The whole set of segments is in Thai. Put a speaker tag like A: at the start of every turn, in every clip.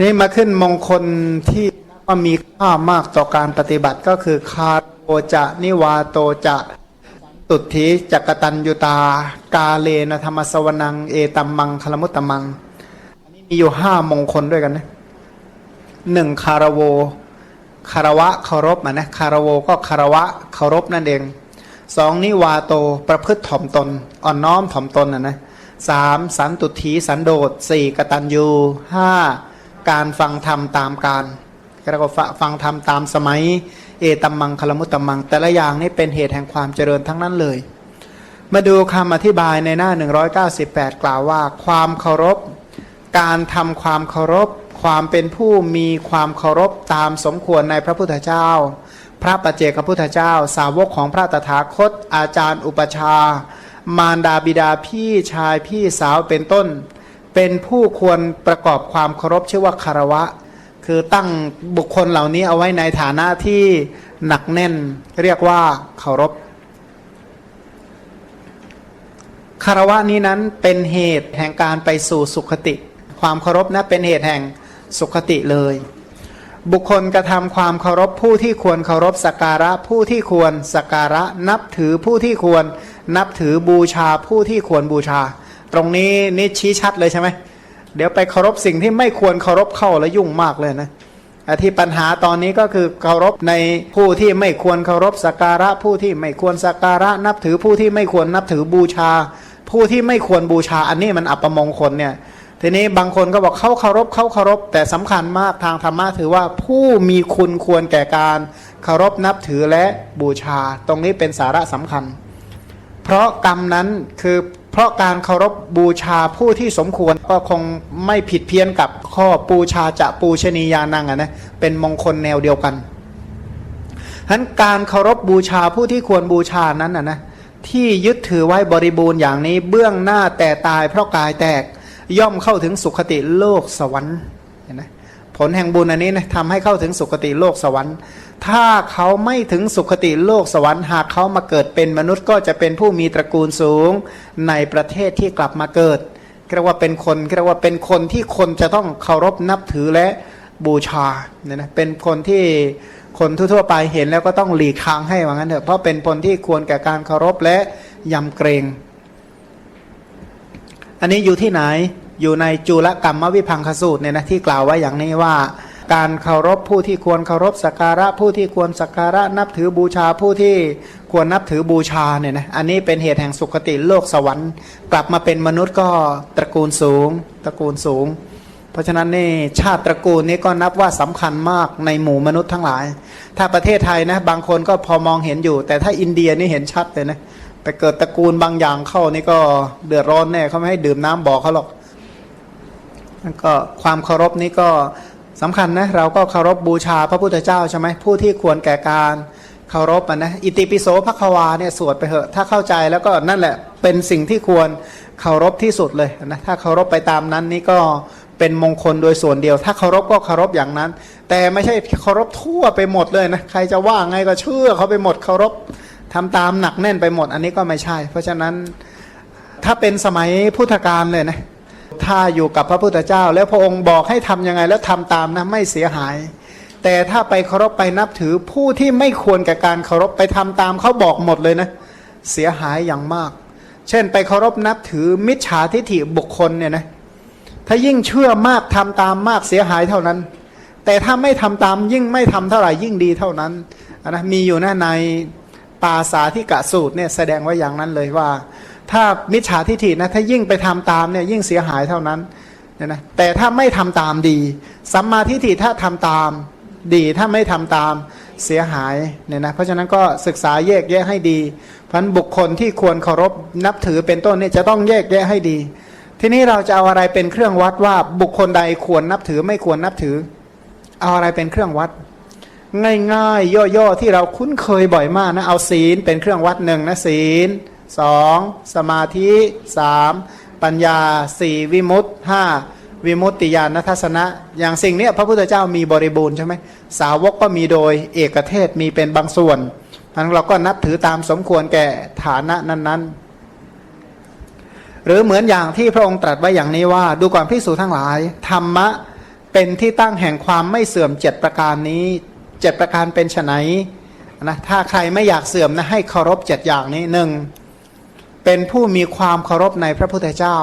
A: นี่มาขึ้นมงคลที่ว่ามีค่ามากต่อการปฏิบัติก็คือคาโตจะนิวาโตจะตุถีจักตัญยุตา กาเลนะธรรมสวนัง เอตัมมังคลมุตตมังอันนี้มีอยู่ห้ามงคลด้วยกันนะหนึ่งคารโวคารวะเคารพนะคารโวก็คารวะเคารพนั่นเองสองนิวาโตประพฤติถ่อมตน อ่อนน้อมถ่อมตนอะนะสามสันตุถีสันโดษสี่กตัญญูห้า การฟังธรรมตามการแล้วก็ฟังธรรมตามสมัย เอตัมมังคลมุตตมัง แต่ละอย่างนี่เป็นเหตุแห่งความเจริญทั้งนั้นเลย มาดูคำอธิบายในหน้า 198 กล่าวว่า ความเคารพ การทำความเคารพ ความเป็นผู้มีความเคารพตามสมควรในพระพุทธเจ้า พระปัจเจกพุทธเจ้า สาวกของพระตถาคต อาจารย์อุปชามารดาบิดาพี่ชายพี่สาวเป็นต้น เป็นผู้ควรประกอบความเคารพชื่อว่าคารวะ คือตั้งบุคคลเหล่านี้เอาไว้ในฐานะที่หนักแน่น เรียกว่าเคารพคารวะนี้นั้นเป็นเหตุแห่งการไปสู่สุขติ ความเคารพนะเป็นเหตุแห่งสุขติเลย บุคคลกระทำความเคารพผู้ที่ควรเคารพสักการะผู้ที่ควรสักการะนับถือผู้ที่ควรนับถือบูชาผู้ที่ควรบูชา ตรงนี้นี่ชี้ชัดเลยใช่ไหมเดี๋ยวไปเคารพสิ่งที่ไม่ควรเคารพเข้าแล้วยุ่งมากเลยนะที่ปัญหาตอนนี้ก็คือเคารพในผู้ที่ไม่ควรเคารพสักการะ ผู้ที่ไม่ควรสักการะ นับถือผู้ที่ไม่ควรนับถือบูชา ผู้ที่ไม่ควรบูชา อันนี้มันอัปมงคลเนี่ยทีนี้บางคนก็บอกเขาเคารพเขาเคารพ แต่สำคัญมากทางธรรมะถือว่าผู้มีคุณควรแก่การเคารพนับถือและบูชา ตรงนี้เป็นสาระสำคัญ เพราะกรรมนั้นคือ เพราะการเคารพบูชาผู้ที่สมควรก็คงไม่ผิดเพี้ยนกับข้อปูชาจะปูชนียานังอะนะเป็นมงคลแนวเดียวกันฉะนั้นการเคารพบูชาผู้ที่ควรบูชานั้นอะนะที่ยึดถือไว้บริบูรณ์อย่างนี้เบื้องหน้าแต่ตายเพราะกายแตกย่อมเข้าถึงสุคติโลกสวรรค์เห็นไหม ผลแห่งบุญอันนี้นะทำให้เข้าถึงสุคติโลกสวรรค์ ถ้าเขาไม่ถึงสุคติโลกสวรรค์หากเขามาเกิดเป็นมนุษย์ก็จะเป็นผู้มีตระกูลสูงในประเทศที่กลับมาเกิดเรียกว่าเป็นคนเรียกว่าเป็นคนที่คนจะต้องเคารพนับถือและบูชาเนี่ยนะเป็นคนที่คนทั่วๆไปเห็นแล้วก็ต้องหลีกทางให้ว่างั้นเถอะเพราะเป็นคนที่ควรแก่การเคารพและยำเกรง อันนี้อยู่ที่ไหน อยู่ในจุลกรรมวิพังคสูตรเนี่ยนะที่กล่าวไว้อย่างนี้ว่า การเคารพผู้ที่ควรเคารพสักการะผู้ที่ควรสักการะนับถือบูชาผู้ที่ควรนับถือบูชาเนี่ยนะอันนี้เป็นเหตุแห่งสุคติโลกสวรรค์ กลับมาเป็นมนุษย์ก็ตระกูลสูง ตระกูลสูง เพราะฉะนั้นนี่ชาติตระกูลนี้ก็นับว่าสำคัญมากในหมู่มนุษย์ทั้งหลาย ถ้าประเทศไทยนะบางคนก็พอมองเห็นอยู่ แต่ถ้าอินเดียนี่เห็นชัดเลยนะไปเกิดตระกูลบางอย่างเข้านี่ก็เดือดร้อนแน่เขาไม่ให้ดื่มน้ำบอกเขาหรอก แล้วก็ความเคารพนี้ก็สำคัญนะเราก็เคารพบบูชาพระพุทธเจ้าใช่ไหมผู้ที่ควรแก่การเคารพอะนะอิติปิโสภควาเนี่ยสวดไปเถอะถ้าเข้าใจแล้วก็นั่นแหละเป็นสิ่งที่ควรเคารพที่สุดเลยนะถ้าเคารพไปตามนั้นนี่ก็เป็นมงคลโดยส่วนเดียว ถ้าเคารพก็เคารพอย่างนั้น แต่ไม่ใช่เคารพทั่วไปหมดเลยนะใครจะว่าไงก็เชื่อเขาไปหมดเคารพทำตามหนักแน่นไปหมด อันนี้ก็ไม่ใช่ เพราะฉะนั้นถ้าเป็นสมัยพุทธกาลเลยนะ ถ้าอยู่กับพระพุทธเจ้า แล้วพระองค์บอกให้ทํำยังไง แล้วทำตามนะไม่เสียหาย แต่ถ้าไปเคารพไปนับถือผู้ที่ไม่ควรแก่การเคารพไปทำตามเขาบอกหมดเลยนะเสียหายอย่างมาก เช่น ไปเคารพนับถือมิจฉาทิฐิบุคคลเนี่ยนะถ้ายิ่งเชื่อมากทำตามมากเสียหายเท่านั้น แต่ถ้าไม่ทำตามยิ่งไม่ทำเท่าไหร่ยิ่งดีเท่านั้นนะมีอยู่น้าในปาสาที่กะสูตรเนี่ยแสดงไว้อย่างนั้นเลยว่า ถ้ามิจฉาทิฐินะถ้ายิ่งไปทำตามเนี่ยยิ่งเสียหายเท่านั้นเนี่ยนะแต่ถ้าไม่ทำตามดีสัมมาทิฏฐิถ้าทำตามดีถ้าไม่ทำตามเสียหายเนี่ยนะเพราะฉะนั้นก็ศึกษาแยกแยะให้ดีเพราะบุคคลที่ควรเคารพนับถือเป็นต้นเนี่ยจะต้องแยกแยะให้ดี ทีนี้เราจะเอาอะไรเป็นเครื่องวัดว่าบุคคลใดควรนับถือไม่ควรนับถือ เอาอะไรเป็นเครื่องวัด ง่ายๆ ย่อๆที่เราคุ้นเคยบ่อยมากนะเอาศีลเป็นเครื่องวัดหนึ่งนะศีล สองสมาธิสามปัญญาสี่วิมุตห้าวิมุตติญาณทัศนะ อย่างสิ่งนี้พระพุทธเจ้ามีบริบูรณ์ใช่ไหมสาวกก็มีโดยเอกเทศมีเป็นบางส่วนพันเราก็นับถือตามสมควรแก่ฐานะนั้น ๆ หรือเหมือนอย่างที่พระองค์ตรัสไว้อย่างนี้ว่า ดูก่อนพิสูจทั้งหลาย ธรรมะเป็นที่ตั้งแห่งความไม่เสื่อมเจ็ดประการนี้เจ็ดประการเป็นไฉนนะถ้าใครไม่อยากเสื่อมนะให้เคารพเจ็ดอย่างนี้หนึ่ง เป็นผู้มีความเคารพในพระพุทธเจ้า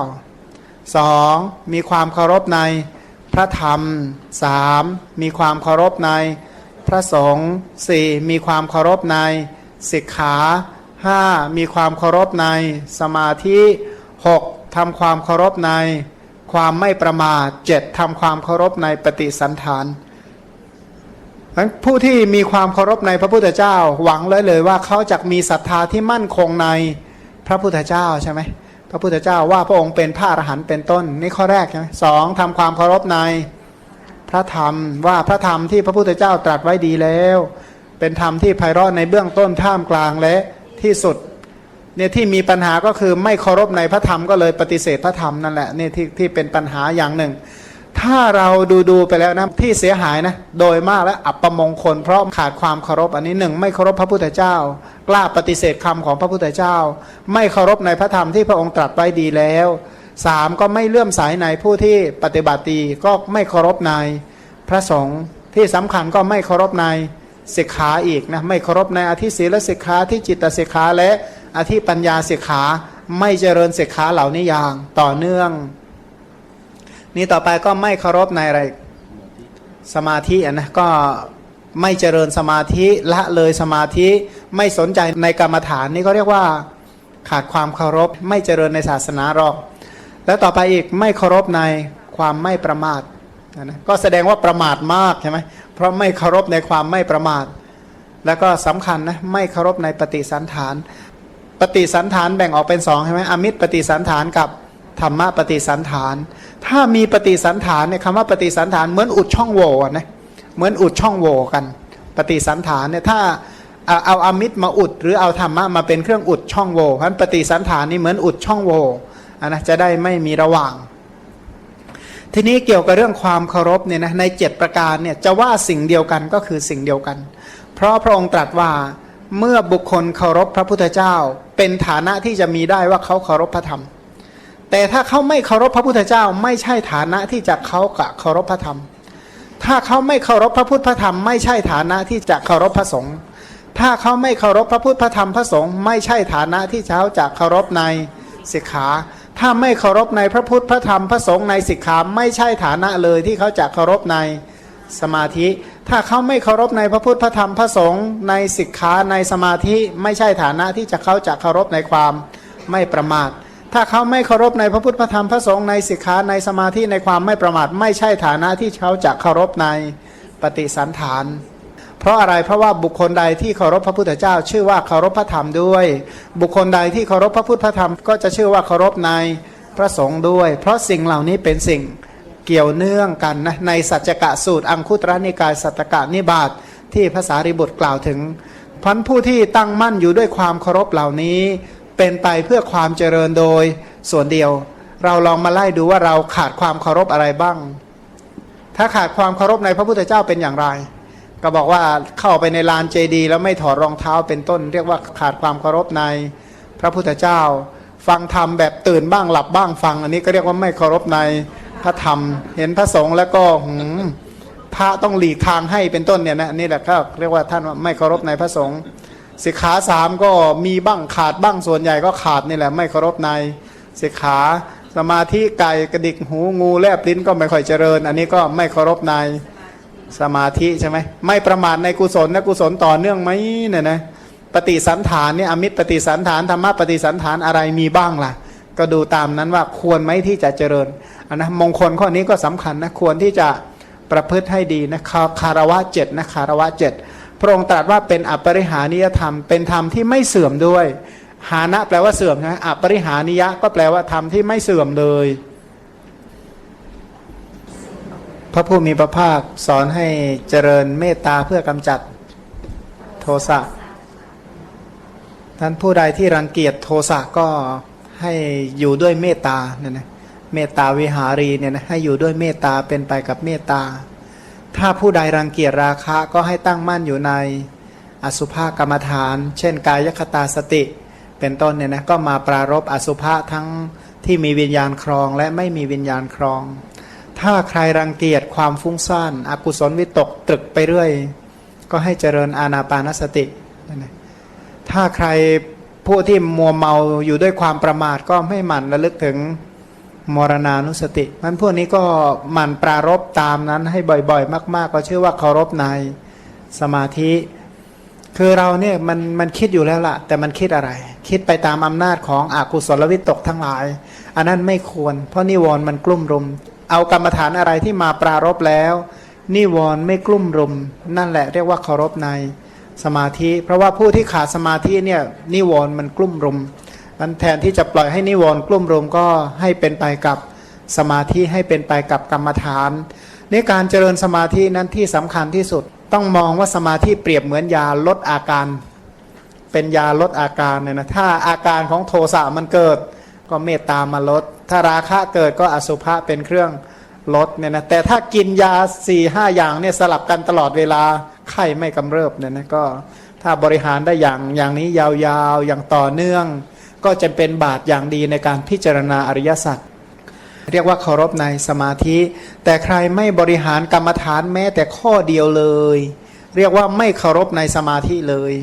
A: สองมีความเคารพในพระธรรมสามมีความเคารพในพระสงฆ์สี่มีความเคารพในสิกขาห้ามีความเคารพในสมาธิหกทำความเคารพในความไม่ประมาทเจ็ดทำความเคารพในปฏิสันฐานงั้นผู้ที่มีความเคารพในพระพุทธเจ้าหวังเลยเลยว่าเขาจะมีศรัทธาที่มั่นคงใน ระพุทธเจ้าใช่ไหมพระพุทธเจ้าว่าพระองค์เป็นพระอรหันต์เป็นต้นนี่ข้อแรกใช่ไหมสองทำความเคารพในพระธรรมว่าพระธรรมที่พระพุทธเจ้าตรัสไว้ดีแล้ว เป็นธรรมที่ไพเราะในเบื้องต้นท่ามกลางและที่สุดเนี่ยที่มีปัญหาก็คือไม่เคารพในพระธรรมก็เลยปฏิเสธพระธรรมนั่นแหละเนี่ยที่ที่เป็นปัญหาอย่างหนึ่ง ถ้าเราดูดูไปแล้วนะที่เสียหายนะโดยมากและอับประมงคลเพราะขาดความเคารพอันนี้หนึ่งไม่เคารพพระพุทธเจ้า กล้าปฏิเสธคำของพระพุทธเจ้า ไม่เคารพในพระธรรมที่พระองค์ตรัสไว้ดีแล้วสามก็ไม่เลื่อมสายในผู้ที่ปฏิบัติดีก็ไม่เคารพในพระสงฆ์ที่สำคัญก็ไม่เคารพในสิกขาอีกนะไม่เคารพในอธิศีลสิกขาที่จิตสิกขาและอธิปัญญาสิกขาไม่เจริญสิกขาเหล่านี้อย่างต่อเนื่อง นี่ต่อไปก็ไม่เคารพในอะไรสมาธิอะนะก็ไม่เจริญสมาธิละเลยสมาธิไม่สนใจในกรรมฐานนี่ก็เรียกว่าขาดความเคารพ ไม่เจริญในศาสนาหรอก แล้วต่อไปอีกไม่เคารพในความไม่ประมาทนะก็แสดงว่าประมาทมากใช่ไหมเพราะไม่เคารพในความไม่ประมาท แล้วก็สำคัญนะไม่เคารพในปฏิสันฐาน ปฏิสันฐานแบ่งออกเป็นสองใช่ไหมอมิตรปฏิสันฐานกับ ธรรมะปฏิสันฐาน ถ้ามีปฏิสันฐานเนี่ยคำว่าปฏิสันฐานเหมือนอุดช่องโหว่นะเหมือนอุดช่องโหว่กัน ปฏิสันฐานเนี่ยถ้าเอาเอาอมิตรมาอุด หรือเอาธรรมะมาเป็นเครื่องอุดช่องโหว่เพราะฉะนั้นปฏิสันฐานนี่เหมือนอุดช่องโหว่นนะจะได้ไม่มีระหว่าง ทีนี้เกี่ยวกับเรื่องความเคารพเนี่ยนะในเจ็ดประการเนี่ยจะว่าสิ่งเดียวกันก็คือสิ่งเดียวกัน เพราะพระองค์ตรัสว่าเมื่อบุคคลเคารพพระพุทธเจ้า เป็นฐานะที่จะมีได้ว่าเขาเคารพพระธรรม แต่ถ้าเขาไม่เคารพพระพุทธเจ้า ไม่ใช่ฐานะที่จะเขากะเคารพพระธรรม ถ้าเขาไม่เคารพพระพุทธพระธรรม ไม่ใช่ฐานะที่จะเคารพพระสงฆ์ถ้าเขาไม่เคารพพระพุทธพระธรรมพระสงฆ์ไม่ใช่ฐานะที่เขาจะเคารพในสิกขา ถ้าไม่เคารพในพระพุทธพระธรรมพระสงฆ์ในสิกขาไม่ใช่ฐานะเลยที่เขาจะเคารพในสมาธิ ถ้าเขาไม่เคารพในพระพุทธพระธรรมพระสงฆ์ในสิกขาในสมาธิไม่ใช่ฐานะที่จะเขาจะเคารพในความไม่ประมาท ถ้าเขาไม่เคารพในพระพุทธพระธรรมพระสงฆ์ในสิกขาในสมาธิในความไม่ประมาทไม่ใช่ฐานะที่เขาจะเคารพในปฏิสันฐาน เพราะอะไรเพราะว่าบุคคลใดที่เคารพพระพุทธเจ้า ชื่อว่าเคารพพระธรรมด้วย บุคคลใดที่เคารพพระพุทธพระธรรมก็จะชื่อว่าเคารพในพระสงฆ์ด้วย เพราะสิ่งเหล่านี้เป็นสิ่งเกี่ยวเนื่องกันนะในสัจจกะสูตร อังคุตรนิกายสัตกะนิบาตที่ภาษาริบุตรกล่าวถึงพันผู้ที่ตั้งมั่นอยู่ด้วยความเคารพเหล่านี้ เป็นไปเพื่อความเจริญโดยส่วนเดียว เราลองมาไล่ดูว่าเราขาดความเคารพอะไรบ้าง ถ้าขาดความเคารพในพระพุทธเจ้าเป็นอย่างไร ก็บอกว่าเข้าไปในลานเจดีย์แล้วไม่ถอดรองเท้าเป็นต้น เรียกว่าขาดความเคารพในพระพุทธเจ้า ฟังธรรมแบบตื่นบ้างหลับบ้างฟัง อันนี้ก็เรียกว่าไม่เคารพในพระธรรม เห็นพระสงฆ์แล้วก็หืมพระต้องหลีกทางให้เป็นต้นเนี่ยนะนี่แหละก็เรียกว่าท่านว่าไม่เคารพในพระสงฆ์ สิกขาสามก็มีบ้างขาดบ้างส่วนใหญ่ก็ขาดนี่แหละไม่เคารพในสิกขาสมาธิไก่กระดิกหูงูแลบลิ้นก็ไม่ค่อยเจริญ อันนี้ก็ไม่เคารพในสมาธิใช่ไหมไม่ประมาทในกุศลนะกุศลต่อเนื่องไหมเนี่ยนะปฏิสันฐานเนี่ยอมิตรปฏิสันฐานธรรมะปฏิสันฐานอะไรมีบ้างล่ะ ก็ดูตามนั้นว่าควรไหมที่จะเจริญอันนะมงคลข้อนี้ก็สำคัญนะควรที่จะประพฤติให้ดีนะคาคารวะเจ็ดนะคารวะเจ็ด พระองค์ตรัสว่าเป็นอัปริหานิยธรรม เป็นธรรมที่ไม่เสื่อมด้วย หานะแปลว่าเสื่อมนะอัปริหานิยะก็แปลว่าธรรมที่ไม่เสื่อมเลย พระผู้มีพระภาคสอนให้เจริญเมตตาเพื่อกำจัดโทสะท่านผู้ใดที่รังเกียจโทสะก็ให้อยู่ด้วยเมตตาเนี่ยนะเมตตาวิหารีเนี่ยนะให้อยู่ด้วยเมตตาเป็นไปกับเมตตา ถ้าผู้ใดรังเกียจราคะก็ให้ตั้งมั่นอยู่ในอสุภกรรมฐาน เช่น กายคตาสติ เป็นต้นเนี่ยนะก็มาปรารบอสุภะทั้งที่มีวิญญาณครองและไม่มีวิญญาณครอง ถ้าใครรังเกียจความฟุ้งซ่านอากุศลวิตกตรึกไปเรื่อย ก็ให้เจริญอาณาปานสติถ้าใครผู้ที่มัวเมาอยู่ด้วยความประมาทก็ไม่หมั่นระลึกถึง มรณานุสติมันพวกนี้ก็หมั่นปรารบตามนั้นให้บ่อยๆ มาก ๆ ก็ชื่อว่าเคารพในสมาธิ คือเราเนี่ยมันมันคิดอยู่แล้วล่ะ แต่มันคิดอะไร คิดไปตามอำนาจของอกุศลวิตกทั้งหลาย อันนั้นไม่ควร เพราะนิวรณ์มันกลุ่มรุม เอากรรมฐานอะไรที่มาปรารบแล้ว นิวรณ์ไม่กลุ่มรุม นั่นแหละเรียกว่าเคารพในสมาธิ เพราะว่าผู้ที่ขาดสมาธิเนี่ยนิวรณ์มันกลุ่มรุมม นแทนที่จะปล่อยให้นิวรณ์กลุ่มรุมก็ให้เป็นไปกับสมาธิให้เป็นไปกับกรรมฐานในการเจริญสมาธินั้นที่สำคัญที่สุด ต้องมองว่าสมาธิเปรียบเหมือนยาลดอาการ เป็นยาลดอาการเนี่ยนะถ้าอาการของโทสะมันเกิด ก็เมตตามาลด ถ้าราคะเกิดก็อสุภะเป็นเครื่องลดเนี่ยนะแต่ถ้ากินยาสี่ห้าอย่างเนี่ยสลับกันตลอดเวลาไข้ไม่กำเริบเนี่ยนะก็ถ้าบริหารได้อย่างอย่างนี้ยาวๆอย่างต่อเนื่อง ก็จะเป็นบาตรอย่างดีในการพิจารณาอริยสัจเรียกว่าเคารพในสมาธิ แต่ใครไม่บริหารกรรมฐานแม้แต่ข้อเดียวเลย เรียกว่าไม่เคารพในสมาธิเลย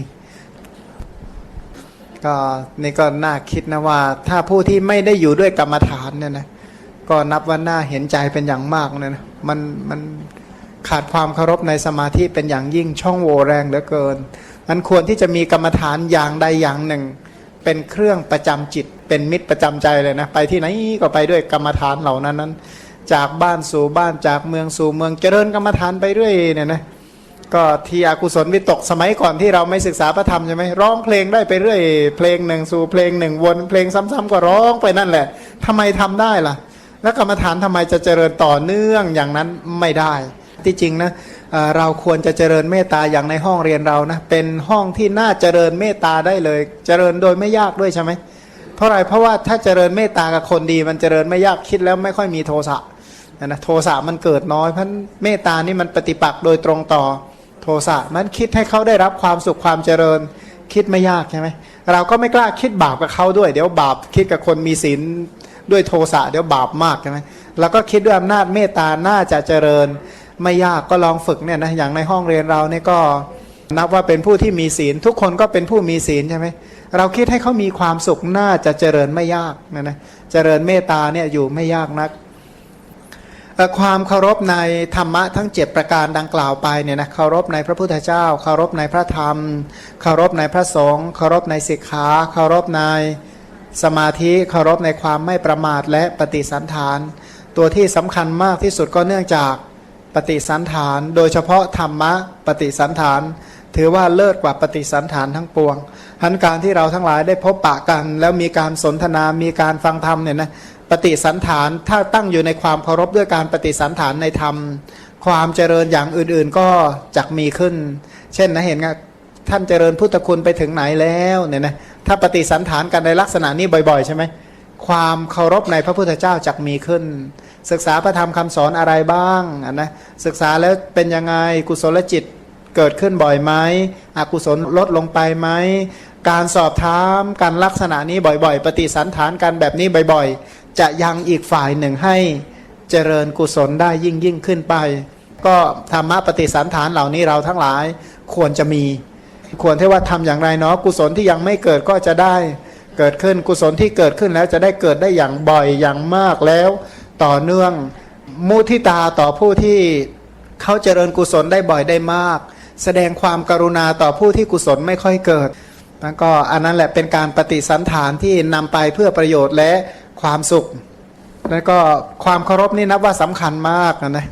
A: ก็นี่ก็น่าคิดนะว่า ถ้าผู้ที่ไม่ได้อยู่ด้วยกรรมฐานเนี่ยนะก็นับว่าน่าเห็นใจเป็นอย่างมากเนี่ยนะมันมันขาดความเคารพในสมาธิเป็นอย่างยิ่งช่องโหว่แรงเหลือเกินมันควรที่จะมีกรรมฐานอย่างใดอย่างหนึ่ง เป็นเครื่องประจำจิต เป็นมิตรประจำใจเลยนะ ไปที่ไหนก็ไปด้วยกรรมฐานเหล่านั้นนั้น จากบ้านสู่บ้านจากเมืองสู่เมืองเจริญกรรมฐานไปเรื่อยเนี่ยนะก็ที่อกุศลวิตกสมัยก่อนที่เราไม่ศึกษาพระธรรมใช่ไหมร้องเพลงได้ไปเรื่อย เพลงหนึ่งสู่เพลงหนึ่งวนเพลงซ้ำๆก็ร้องไปนั่นแหละทำไมทำได้ล่ะ แล้วกรรมฐานทำไมจะเจริญต่อเนื่องอย่างนั้นไม่ได้ ที่จริงนะ เราควรจะเจริญเมตตาอย่างในห้องเรียนเรานะเป็นห้องที่น่าเจริญเมตตาได้เลย เจริญโดยไม่ยากด้วยใช่ไหมเพราะอะไรเพราะว่าถ้าเจริญเมตตากับคนดี มันเจริญไม่ยากคิดแล้วไม่ค่อยมีโทสะนะโทสะมันเกิดน้อยเพราะเมตตานี่มันปฏิปักษ์โดยตรงต่อโทสะมันคิดให้เขาได้รับความสุขความเจริญคิดไม่ยากใช่ไหมเราก็ไม่กล้าคิดบาปกับเขาด้วย เดี๋ยวบาปคิดกับคนมีศีลด้วยโทสะเดี๋ยวบาปมากใช่ไหมแล้วก็คิดด้วยอำนาจเมตตาน่าจะเจริญ ไม่ยากก็ลองฝึกเนี่ยนะอย่างในห้องเรียนเราเนี่ยก็นับว่าเป็นผู้ที่มีศีล ทุกคนก็เป็นผู้มีศีลใช่ไหมเราคิดให้เขามีความสุขน่าจะเจริญไม่ยากนะนะเจริญเมตตาเนี่ยอยู่ไม่ยากนักความเคารพในธรรมะทั้ง 7 ประการดังกล่าวไปเนี่ยนะเคารพในพระพุทธเจ้า เคารพในพระธรรม เคารพในพระสงฆ์เคารพในศิกขาเคารพในสมาธิเคารพในความไม่ประมาทและปฏิสันฐาน ตัวที่สำคัญมากที่สุดก็เนื่องจาก ปฏิสันฐาน โดยเฉพาะธรรมะปฏิสันฐาน ถือว่าเลิศกว่าปฏิสันฐานทั้งปวงพันการที่เราทั้งหลายได้พบปะกัน แล้วมีการสนทนามีการฟังธรรมเนี่ยนะปฏิสันฐานถ้าตั้งอยู่ในความเคารพด้วยการปฏิสันฐานในธรรม ความเจริญอย่างอื่นๆก็จักมีขึ้น เช่นนะเห็นไงท่านเจริญพุทธคุณไปถึงไหนแล้วเนี่ยนะถ้าปฏิสันฐานกันในลักษณะนี้บ่อยๆ ใช่ไหมความเคารพในพระพุทธเจ้าจักมีขึ้น ศึกษาพระธรรมคำสอนอะไรบ้างนนะศึกษาแล้วเป็นยังไงกุศลจิตเกิดขึ้นบ่อยไหมอกุศลลดลงไปไหมการสอบถามการลักษณะนี้บ่อยๆ ปฏิสันฐานกันแบบนี้บ่อยๆ จะยังอีกฝ่ายหนึ่งให้เจริญกุศลได้ยิ่งยิ่งขึ้นไป ก็ธรรมะปฏิสันฐานเหล่านี้เราทั้งหลายควรจะมี ควรที่ว่าทำอย่างไรเนาะกุศลที่ยังไม่เกิดก็จะได้เกิดขึ้นกุศลที่เกิดขึ้นแล้วจะได้เกิดได้อย่างบ่อยอย่างมากแล้ว ต่อเนื่อง มุทิตาต่อผู้ที่เขาเจริญกุศลได้บ่อยได้มาก แสดงความกรุณาต่อผู้ที่กุศลไม่ค่อยเกิดนั่นก็อันนั้นแหละเป็นการปฏิสันฐานที่นำไปเพื่อประโยชน์และความสุข แล้วก็ความเคารพนี่นับว่าสำคัญมากนะนะ